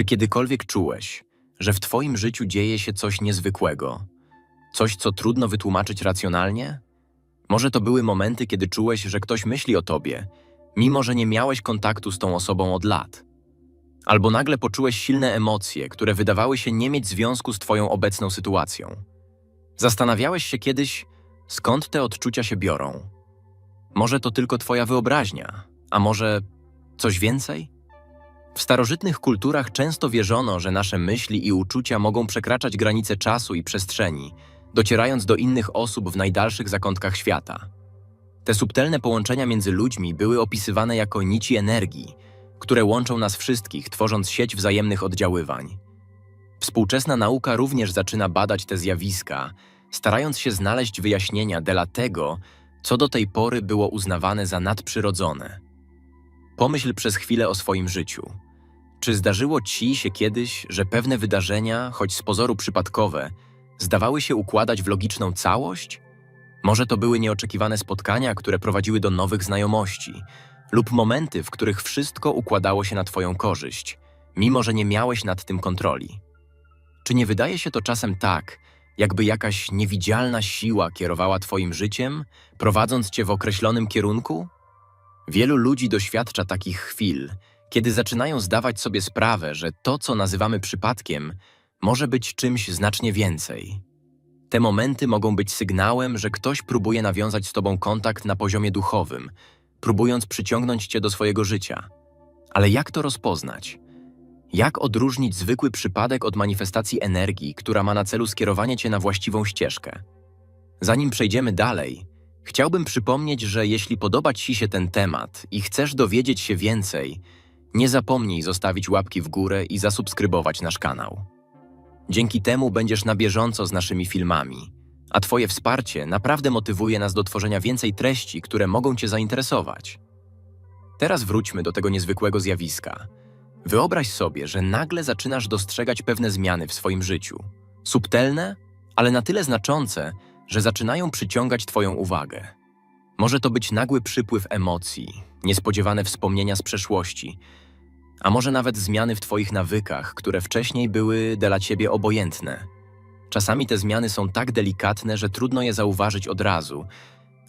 Czy kiedykolwiek czułeś, że w Twoim życiu dzieje się coś niezwykłego? Coś, co trudno wytłumaczyć racjonalnie? Może to były momenty, kiedy czułeś, że ktoś myśli o Tobie, mimo że nie miałeś kontaktu z tą osobą od lat. Albo nagle poczułeś silne emocje, które wydawały się nie mieć związku z Twoją obecną sytuacją. Zastanawiałeś się kiedyś, skąd te odczucia się biorą? Może to tylko Twoja wyobraźnia, a może coś więcej? W starożytnych kulturach często wierzono, że nasze myśli i uczucia mogą przekraczać granice czasu i przestrzeni, docierając do innych osób w najdalszych zakątkach świata. Te subtelne połączenia między ludźmi były opisywane jako nici energii, które łączą nas wszystkich, tworząc sieć wzajemnych oddziaływań. Współczesna nauka również zaczyna badać te zjawiska, starając się znaleźć wyjaśnienia dla tego, co do tej pory było uznawane za nadprzyrodzone. Pomyśl przez chwilę o swoim życiu. Czy zdarzyło ci się kiedyś, że pewne wydarzenia, choć z pozoru przypadkowe, zdawały się układać w logiczną całość? Może to były nieoczekiwane spotkania, które prowadziły do nowych znajomości, lub momenty, w których wszystko układało się na Twoją korzyść, mimo że nie miałeś nad tym kontroli. Czy nie wydaje się to czasem tak, jakby jakaś niewidzialna siła kierowała Twoim życiem, prowadząc Cię w określonym kierunku? Wielu ludzi doświadcza takich chwil, kiedy zaczynają zdawać sobie sprawę, że to, co nazywamy przypadkiem, może być czymś znacznie więcej. Te momenty mogą być sygnałem, że ktoś próbuje nawiązać z Tobą kontakt na poziomie duchowym, próbując przyciągnąć Cię do swojego życia. Ale jak to rozpoznać? Jak odróżnić zwykły przypadek od manifestacji energii, która ma na celu skierowanie Cię na właściwą ścieżkę? Zanim przejdziemy dalej, chciałbym przypomnieć, że jeśli podoba Ci się ten temat i chcesz dowiedzieć się więcej, nie zapomnij zostawić łapki w górę i zasubskrybować nasz kanał. Dzięki temu będziesz na bieżąco z naszymi filmami, a Twoje wsparcie naprawdę motywuje nas do tworzenia więcej treści, które mogą Cię zainteresować. Teraz wróćmy do tego niezwykłego zjawiska. Wyobraź sobie, że nagle zaczynasz dostrzegać pewne zmiany w swoim życiu. Subtelne, ale na tyle znaczące, że zaczynają przyciągać Twoją uwagę. Może to być nagły przypływ emocji, niespodziewane wspomnienia z przeszłości, a może nawet zmiany w Twoich nawykach, które wcześniej były dla Ciebie obojętne. Czasami te zmiany są tak delikatne, że trudno je zauważyć od razu,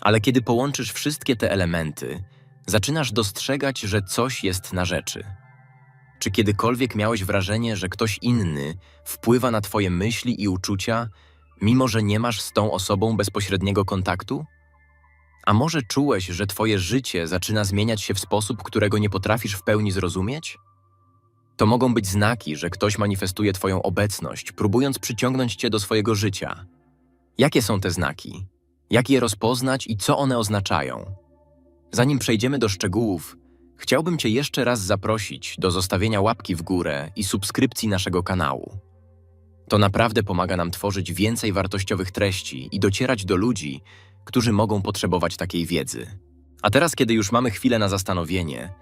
ale kiedy połączysz wszystkie te elementy, zaczynasz dostrzegać, że coś jest na rzeczy. Czy kiedykolwiek miałeś wrażenie, że ktoś inny wpływa na Twoje myśli i uczucia, mimo że nie masz z tą osobą bezpośredniego kontaktu? A może czułeś, że Twoje życie zaczyna zmieniać się w sposób, którego nie potrafisz w pełni zrozumieć? To mogą być znaki, że ktoś manifestuje Twoją obecność, próbując przyciągnąć Cię do swojego życia. Jakie są te znaki? Jak je rozpoznać i co one oznaczają? Zanim przejdziemy do szczegółów, chciałbym Cię jeszcze raz zaprosić do zostawienia łapki w górę i subskrypcji naszego kanału. To naprawdę pomaga nam tworzyć więcej wartościowych treści i docierać do ludzi, którzy mogą potrzebować takiej wiedzy. A teraz, kiedy już mamy chwilę na zastanowienie,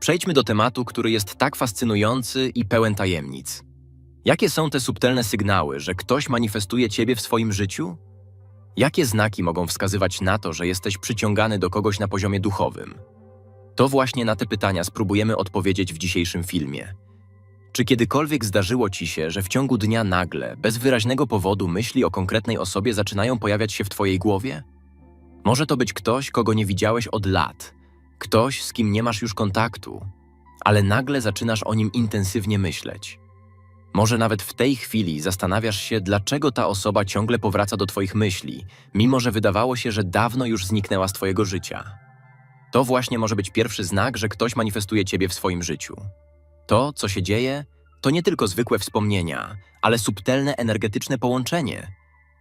przejdźmy do tematu, który jest tak fascynujący i pełen tajemnic. Jakie są te subtelne sygnały, że ktoś manifestuje Ciebie w swoim życiu? Jakie znaki mogą wskazywać na to, że jesteś przyciągany do kogoś na poziomie duchowym? To właśnie na te pytania spróbujemy odpowiedzieć w dzisiejszym filmie. Czy kiedykolwiek zdarzyło Ci się, że w ciągu dnia nagle, bez wyraźnego powodu, myśli o konkretnej osobie zaczynają pojawiać się w Twojej głowie? Może to być ktoś, kogo nie widziałeś od lat, ktoś, z kim nie masz już kontaktu, ale nagle zaczynasz o nim intensywnie myśleć. Może nawet w tej chwili zastanawiasz się, dlaczego ta osoba ciągle powraca do Twoich myśli, mimo że wydawało się, że dawno już zniknęła z Twojego życia. To właśnie może być pierwszy znak, że ktoś manifestuje Ciebie w swoim życiu. To, co się dzieje, to nie tylko zwykłe wspomnienia, ale subtelne energetyczne połączenie,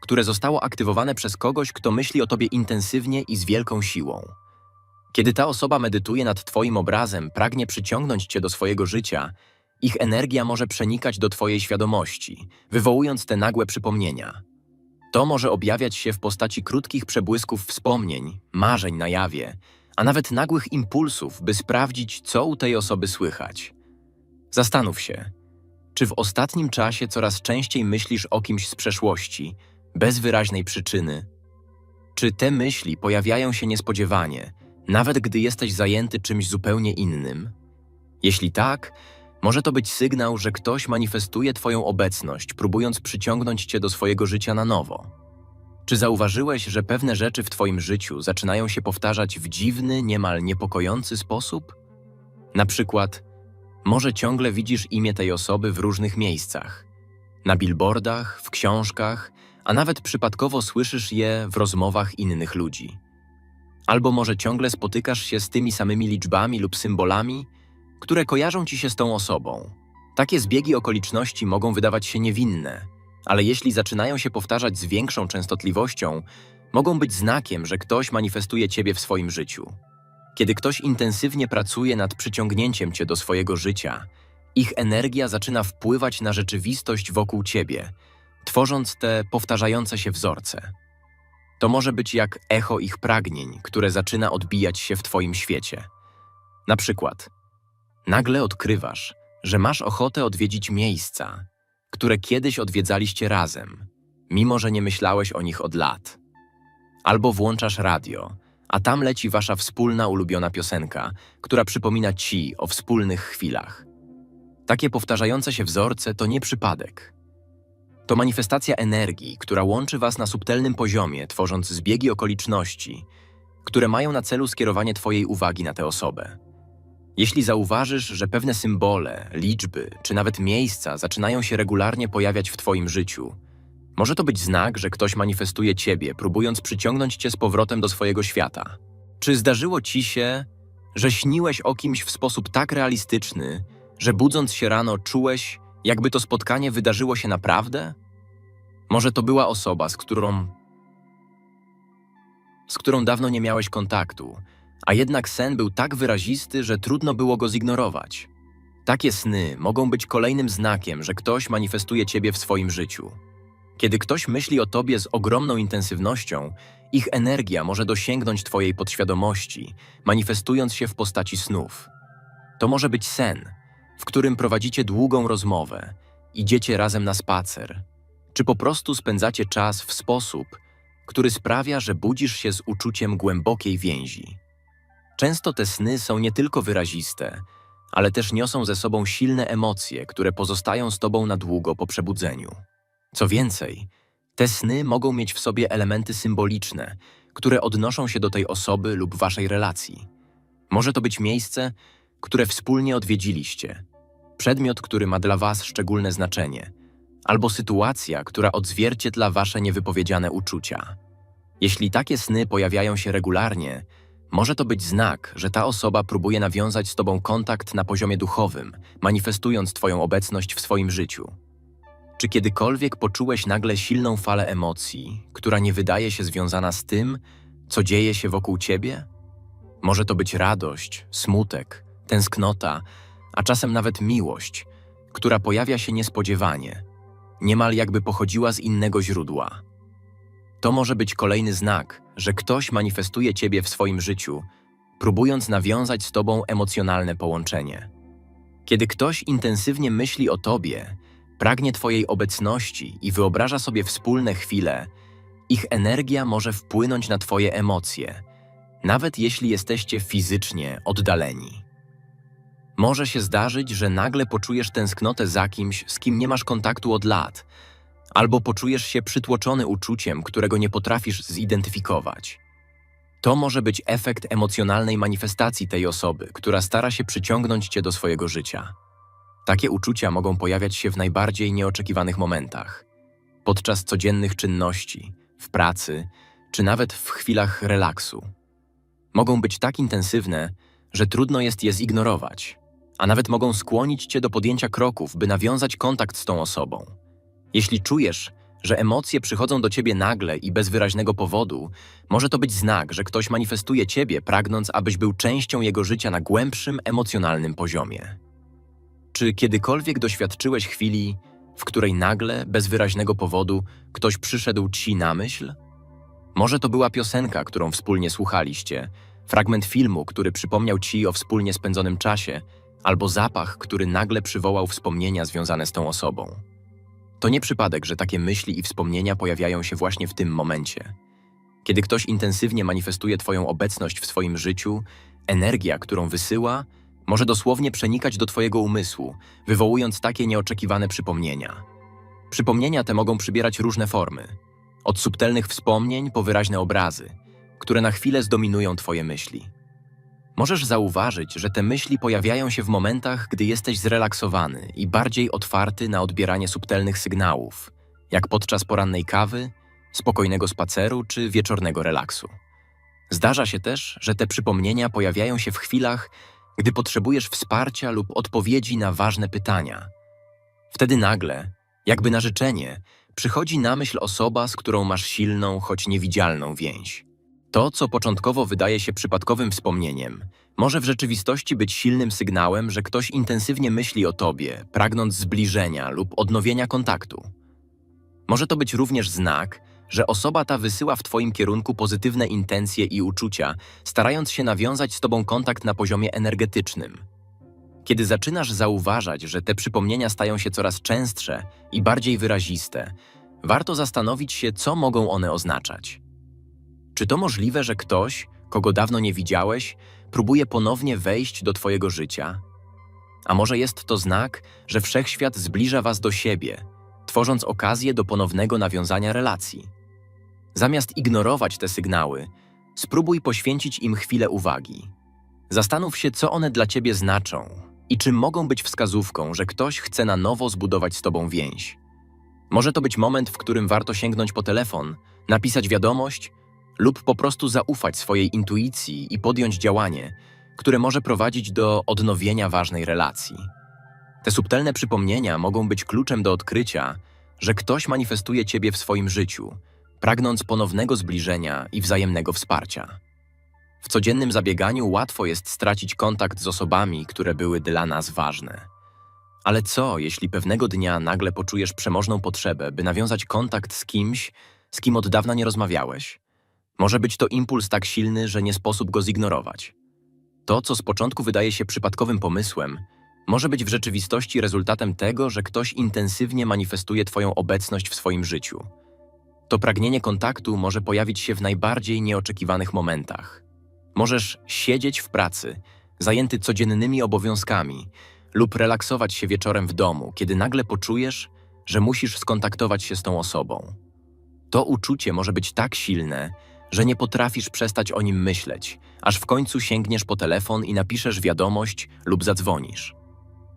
które zostało aktywowane przez kogoś, kto myśli o tobie intensywnie i z wielką siłą. Kiedy ta osoba medytuje nad Twoim obrazem, pragnie przyciągnąć Cię do swojego życia, ich energia może przenikać do Twojej świadomości, wywołując te nagłe przypomnienia. To może objawiać się w postaci krótkich przebłysków wspomnień, marzeń na jawie, a nawet nagłych impulsów, by sprawdzić, co u tej osoby słychać. Zastanów się, czy w ostatnim czasie coraz częściej myślisz o kimś z przeszłości, bez wyraźnej przyczyny? Czy te myśli pojawiają się niespodziewanie, nawet gdy jesteś zajęty czymś zupełnie innym? Jeśli tak, Może to być sygnał, że ktoś manifestuje Twoją obecność, próbując przyciągnąć Cię do swojego życia na nowo. Czy zauważyłeś, że pewne rzeczy w Twoim życiu zaczynają się powtarzać w dziwny, niemal niepokojący sposób? Na przykład, może ciągle widzisz imię tej osoby w różnych miejscach na billboardach, w książkach, a nawet przypadkowo słyszysz je w rozmowach innych ludzi. Albo może ciągle spotykasz się z tymi samymi liczbami lub symbolami, które kojarzą ci się z tą osobą. Takie zbiegi okoliczności mogą wydawać się niewinne, ale jeśli zaczynają się powtarzać z większą częstotliwością, mogą być znakiem, że ktoś manifestuje ciebie w swoim życiu. Kiedy ktoś intensywnie pracuje nad przyciągnięciem cię do swojego życia, ich energia zaczyna wpływać na rzeczywistość wokół ciebie, tworząc te powtarzające się wzorce. To może być jak echo ich pragnień, które zaczyna odbijać się w twoim świecie. Na przykład, nagle odkrywasz, że masz ochotę odwiedzić miejsca, które kiedyś odwiedzaliście razem, mimo że nie myślałeś o nich od lat. Albo włączasz radio, a tam leci wasza wspólna ulubiona piosenka, która przypomina ci o wspólnych chwilach. Takie powtarzające się wzorce to nie przypadek. To manifestacja energii, która łączy was na subtelnym poziomie, tworząc zbiegi okoliczności, które mają na celu skierowanie Twojej uwagi na tę osobę. Jeśli zauważysz, że pewne symbole, liczby czy nawet miejsca zaczynają się regularnie pojawiać w Twoim życiu, może to być znak, że ktoś manifestuje Ciebie, próbując przyciągnąć Cię z powrotem do swojego świata. Czy zdarzyło Ci się, że śniłeś o kimś w sposób tak realistyczny, że budząc się rano czułeś, jakby to spotkanie wydarzyło się naprawdę? Może to była osoba, z którą. z którą dawno nie miałeś kontaktu, a jednak sen był tak wyrazisty, że trudno było go zignorować. Takie sny mogą być kolejnym znakiem, że ktoś manifestuje ciebie w swoim życiu. Kiedy ktoś myśli o tobie z ogromną intensywnością, ich energia może dosięgnąć twojej podświadomości, manifestując się w postaci snów. To może być sen, w którym prowadzicie długą rozmowę, idziecie razem na spacer, czy po prostu spędzacie czas w sposób, który sprawia, że budzisz się z uczuciem głębokiej więzi. Często te sny są nie tylko wyraziste, ale też niosą ze sobą silne emocje, które pozostają z tobą na długo po przebudzeniu. Co więcej, te sny mogą mieć w sobie elementy symboliczne, które odnoszą się do tej osoby lub waszej relacji. Może to być miejsce, które wspólnie odwiedziliście, przedmiot, który ma dla Was szczególne znaczenie, albo sytuacja, która odzwierciedla Wasze niewypowiedziane uczucia. Jeśli takie sny pojawiają się regularnie, może to być znak, że ta osoba próbuje nawiązać z Tobą kontakt na poziomie duchowym, manifestując Twoją obecność w swoim życiu. Czy kiedykolwiek poczułeś nagle silną falę emocji, która nie wydaje się związana z tym, co dzieje się wokół Ciebie? Może to być radość, smutek, tęsknota, a czasem nawet miłość, która pojawia się niespodziewanie, niemal jakby pochodziła z innego źródła. To może być kolejny znak, że ktoś manifestuje Ciebie w swoim życiu, próbując nawiązać z Tobą emocjonalne połączenie. Kiedy ktoś intensywnie myśli o Tobie, pragnie Twojej obecności i wyobraża sobie wspólne chwile, ich energia może wpłynąć na Twoje emocje, nawet jeśli jesteście fizycznie oddaleni. Może się zdarzyć, że nagle poczujesz tęsknotę za kimś, z kim nie masz kontaktu od lat, albo poczujesz się przytłoczony uczuciem, którego nie potrafisz zidentyfikować. To może być efekt emocjonalnej manifestacji tej osoby, która stara się przyciągnąć cię do swojego życia. Takie uczucia mogą pojawiać się w najbardziej nieoczekiwanych momentach podczas codziennych czynności, w pracy, czy nawet w chwilach relaksu. Mogą być tak intensywne, że trudno jest je zignorować a nawet mogą skłonić cię do podjęcia kroków, by nawiązać kontakt z tą osobą. Jeśli czujesz, że emocje przychodzą do ciebie nagle i bez wyraźnego powodu, może to być znak, że ktoś manifestuje ciebie, pragnąc, abyś był częścią jego życia na głębszym emocjonalnym poziomie. Czy kiedykolwiek doświadczyłeś chwili, w której nagle, bez wyraźnego powodu, ktoś przyszedł ci na myśl? Może to była piosenka, którą wspólnie słuchaliście, fragment filmu, który przypomniał ci o wspólnie spędzonym czasie, albo zapach, który nagle przywołał wspomnienia związane z tą osobą. To nie przypadek, że takie myśli i wspomnienia pojawiają się właśnie w tym momencie. Kiedy ktoś intensywnie manifestuje Twoją obecność w swoim życiu, energia, którą wysyła, może dosłownie przenikać do Twojego umysłu, wywołując takie nieoczekiwane przypomnienia. Przypomnienia te mogą przybierać różne formy, od subtelnych wspomnień po wyraźne obrazy, które na chwilę zdominują Twoje myśli. Możesz zauważyć, że te myśli pojawiają się w momentach, gdy jesteś zrelaksowany i bardziej otwarty na odbieranie subtelnych sygnałów, jak podczas porannej kawy, spokojnego spaceru czy wieczornego relaksu. Zdarza się też, że te przypomnienia pojawiają się w chwilach, gdy potrzebujesz wsparcia lub odpowiedzi na ważne pytania. Wtedy nagle, jakby na życzenie, przychodzi na myśl osoba, z którą masz silną, choć niewidzialną więź. To, co początkowo wydaje się przypadkowym wspomnieniem, może w rzeczywistości być silnym sygnałem, że ktoś intensywnie myśli o tobie, pragnąc zbliżenia lub odnowienia kontaktu. Może to być również znak, że osoba ta wysyła w Twoim kierunku pozytywne intencje i uczucia, starając się nawiązać z Tobą kontakt na poziomie energetycznym. Kiedy zaczynasz zauważać, że te przypomnienia stają się coraz częstsze i bardziej wyraziste, warto zastanowić się, co mogą one oznaczać. Czy to możliwe, że ktoś, kogo dawno nie widziałeś, próbuje ponownie wejść do Twojego życia? A może jest to znak, że wszechświat zbliża Was do siebie, tworząc okazję do ponownego nawiązania relacji? Zamiast ignorować te sygnały, spróbuj poświęcić im chwilę uwagi. Zastanów się, co one dla Ciebie znaczą i czy mogą być wskazówką, że ktoś chce na nowo zbudować z Tobą więź. Może to być moment, w którym warto sięgnąć po telefon, napisać wiadomość lub po prostu zaufać swojej intuicji i podjąć działanie, które może prowadzić do odnowienia ważnej relacji. Te subtelne przypomnienia mogą być kluczem do odkrycia, że ktoś manifestuje Ciebie w swoim życiu, pragnąc ponownego zbliżenia i wzajemnego wsparcia. W codziennym zabieganiu łatwo jest stracić kontakt z osobami, które były dla nas ważne. Ale co, jeśli pewnego dnia nagle poczujesz przemożną potrzebę, by nawiązać kontakt z kimś, z kim od dawna nie rozmawiałeś? Może być to impuls tak silny, że nie sposób go zignorować. To, co z początku wydaje się przypadkowym pomysłem, może być w rzeczywistości rezultatem tego, że ktoś intensywnie manifestuje Twoją obecność w swoim życiu. To pragnienie kontaktu może pojawić się w najbardziej nieoczekiwanych momentach. Możesz siedzieć w pracy, zajęty codziennymi obowiązkami, lub relaksować się wieczorem w domu, kiedy nagle poczujesz, że musisz skontaktować się z tą osobą. To uczucie może być tak silne, że nie potrafisz przestać o nim myśleć, aż w końcu sięgniesz po telefon i napiszesz wiadomość lub zadzwonisz.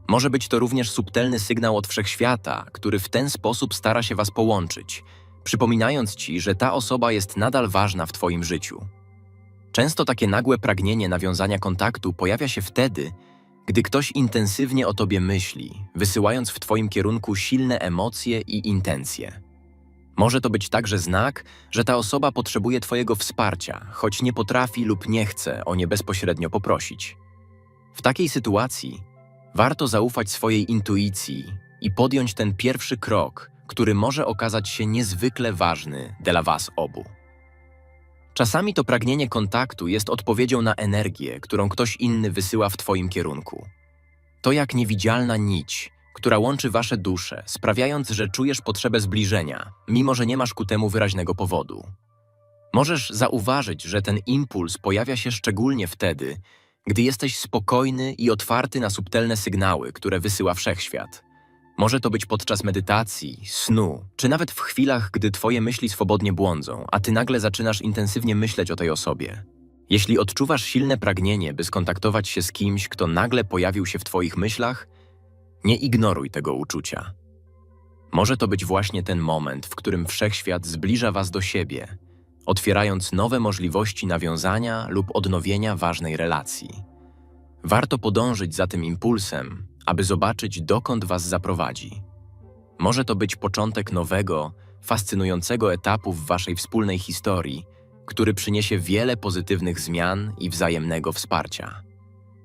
Może być to również subtelny sygnał od wszechświata, który w ten sposób stara się was połączyć, przypominając ci, że ta osoba jest nadal ważna w Twoim życiu. Często takie nagłe pragnienie nawiązania kontaktu pojawia się wtedy, gdy ktoś intensywnie o Tobie myśli, wysyłając w Twoim kierunku silne emocje i intencje. Może to być także znak, że ta osoba potrzebuje Twojego wsparcia, choć nie potrafi lub nie chce o nie bezpośrednio poprosić. W takiej sytuacji warto zaufać swojej intuicji i podjąć ten pierwszy krok, który może okazać się niezwykle ważny dla Was obu. Czasami to pragnienie kontaktu jest odpowiedzią na energię, którą ktoś inny wysyła w Twoim kierunku. To jak niewidzialna nić, która łączy Wasze dusze, sprawiając, że czujesz potrzebę zbliżenia, mimo że nie masz ku temu wyraźnego powodu. Możesz zauważyć, że ten impuls pojawia się szczególnie wtedy, gdy jesteś spokojny i otwarty na subtelne sygnały, które wysyła wszechświat. Może to być podczas medytacji, snu, czy nawet w chwilach, gdy twoje myśli swobodnie błądzą, a ty nagle zaczynasz intensywnie myśleć o tej osobie. Jeśli odczuwasz silne pragnienie, by skontaktować się z kimś, kto nagle pojawił się w twoich myślach, nie ignoruj tego uczucia. Może to być właśnie ten moment, w którym wszechświat zbliża was do siebie, otwierając nowe możliwości nawiązania lub odnowienia ważnej relacji. Warto podążyć za tym impulsem, aby zobaczyć, dokąd was zaprowadzi. Może to być początek nowego, fascynującego etapu w waszej wspólnej historii, który przyniesie wiele pozytywnych zmian i wzajemnego wsparcia.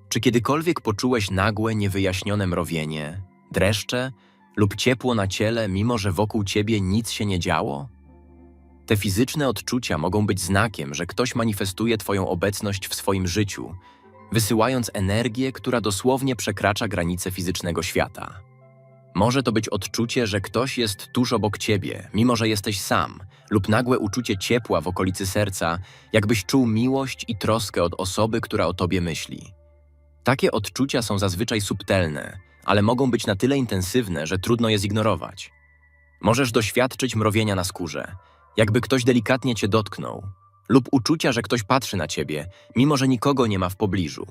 Czy kiedykolwiek poczułeś nagłe, niewyjaśnione mrowienie, dreszcze lub ciepło na ciele, mimo że wokół ciebie nic się nie działo? Te fizyczne odczucia mogą być znakiem, że ktoś manifestuje Twoją obecność w swoim życiu, wysyłając energię, która dosłownie przekracza granice fizycznego świata. Może to być odczucie, że ktoś jest tuż obok ciebie, mimo że jesteś sam, lub nagłe uczucie ciepła w okolicy serca, jakbyś czuł miłość i troskę od osoby, która o tobie myśli. Takie odczucia są zazwyczaj subtelne, ale mogą być na tyle intensywne, że trudno je zignorować. Możesz doświadczyć mrowienia na skórze, jakby ktoś delikatnie cię dotknął, lub uczucia, że ktoś patrzy na ciebie, mimo że nikogo nie ma w pobliżu.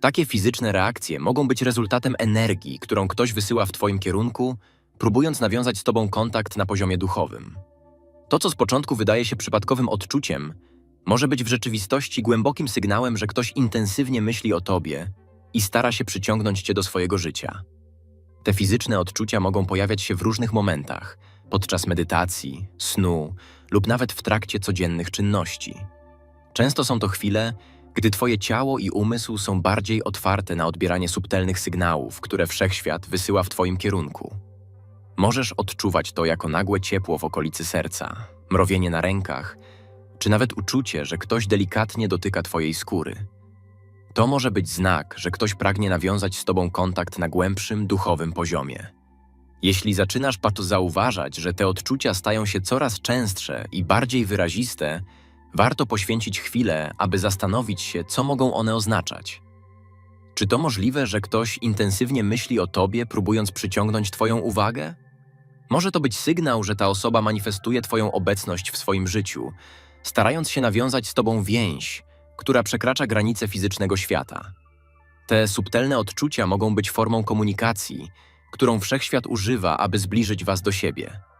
Takie fizyczne reakcje mogą być rezultatem energii, którą ktoś wysyła w twoim kierunku, próbując nawiązać z tobą kontakt na poziomie duchowym. To, co z początku wydaje się przypadkowym odczuciem, może być w rzeczywistości głębokim sygnałem, że ktoś intensywnie myśli o tobie i stara się przyciągnąć cię do swojego życia. Te fizyczne odczucia mogą pojawiać się w różnych momentach podczas medytacji, snu lub nawet w trakcie codziennych czynności. Często są to chwile, gdy twoje ciało i umysł są bardziej otwarte na odbieranie subtelnych sygnałów, które wszechświat wysyła w twoim kierunku. Możesz odczuwać to jako nagłe ciepło w okolicy serca, mrowienie na rękach, czy nawet uczucie, że ktoś delikatnie dotyka twojej skóry. To może być znak, że ktoś pragnie nawiązać z tobą kontakt na głębszym, duchowym poziomie. Jeśli zaczynasz pato zauważać, że te odczucia stają się coraz częstsze i bardziej wyraziste, warto poświęcić chwilę, aby zastanowić się, co mogą one oznaczać. Czy to możliwe, że ktoś intensywnie myśli o tobie, próbując przyciągnąć twoją uwagę? Może to być sygnał, że ta osoba manifestuje twoją obecność w swoim życiu, starając się nawiązać z tobą więź, która przekracza granice fizycznego świata. Te subtelne odczucia mogą być formą komunikacji, którą wszechświat używa, aby zbliżyć was do siebie.